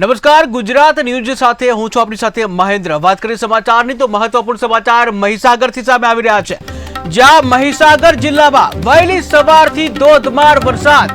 નમસ્કાર, ગુજરાત ન્યૂઝ સાથે હું છું આપણી સાથે મહેન્દ્ર. વાત કરીએ સમાચારની તો મહત્વપૂર્ણ સમાચાર મહીસાગરથી સામે આવી રહ્યા છે. જ્યાં મહીસાગર જિલ્લામાં વહેલી સવારથી ધોધમાર વરસાદ.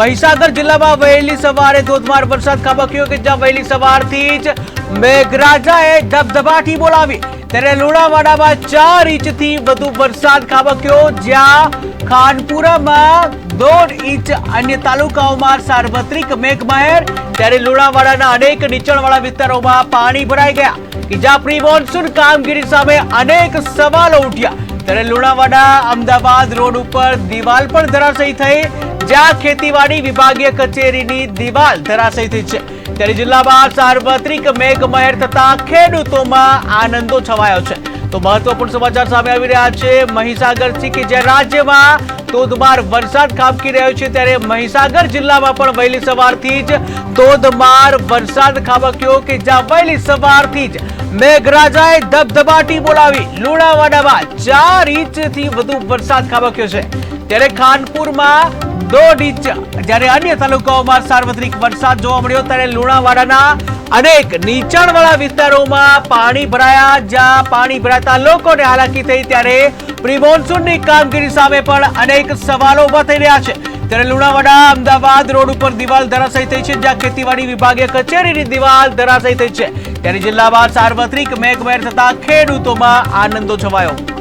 મહીસાગર જિલ્લામાં વહેલી સવારે ધોધમાર વરસાદ. ખાબક્યો કે જ્યાં વહેલી સવારથી જ મેઘરાજાએ ધબધબાટી બોલાવી. ત્યારે લુણાવાડામાં ચાર ઇંચથી વધુ વરસાદ. ખાબક્યો જ્યાં ખાનપુરામાં દોઢ ઇંચ. અન્ય તાલુકાઓમાં સાર્વત્રિક મેઘમહેર. ત્યારે લુણાવાડાના અનેક નીચાણવાળા વિસ્તારોમાં પાણી ભરાઈ ગયા. કે જ્યાં પ્રી મોન્સૂન કામગીરી સામે અનેક સવાલો ઉઠ્યા. ત્યારે લુણાવાડા અમદાવાદ રોડ ઉપર દિવાલ પણ ધરાશયી થઈ. જ્યાં ખેતીવાડી વિભાગીય કચેરીની દિવાલ ધરાશયી થઈ છે. ત્યારે જિલ્લામાં સાર્વત્રિક મેઘમહેર થતા ખેડૂતોમાં આનંદો છવાયો છે. તો મહત્વપૂર્ણ સમાચાર સામે આવી રહ્યા છે. મહીસાગરથી કે જે રાજ્યમાં ધોધમાર વરસાદ ખાબકી રહ્યો છે ત્યારે મહીસાગર જિલ્લામાં પણ વહેલી સવારથી જ ધોધમાર વરસાદ ખાબક્યો કે જ્યાં વહેલી સવારથી જ મેઘરાજાએ ધબધબાટી બોલાવી. લુણાવાડામાં ચાર ઇંચથી વધુ વરસાદ ખાબક્યો છે. ત્યારે ખાનપુરમાં દોઢ ઇંચ. જ્યારે અન્ય તાલુકાઓમાં સાર્વત્રિક વરસાદ જોવા મળ્યો, ત્યારે લુણાવાડાના અનેક નીચાણવાળા વિસ્તારોમાં પાણી ભરાયા. જ્યાં પાણી ભરાતા લોકોને હાલાકી થઈ ત્યારે પ્રી કામગીરી સામે પણ અનેક સવાલો ઊભા થઈ રહ્યા છે. ત્યારે લુણાવાડા, અમદાવાદ રોડ ઉપર દિવાલ ધરાશયી થઈ છે, જ્યાં ખેતીવાડી વિભાગીય કચેરીની દિવાલ ધરાશયી થઈ છે. ત્યારે જિલ્લામાં સાર્વત્રિક મેઘમહેર થતા ખેડૂતોમાં આનંદો છવાયો.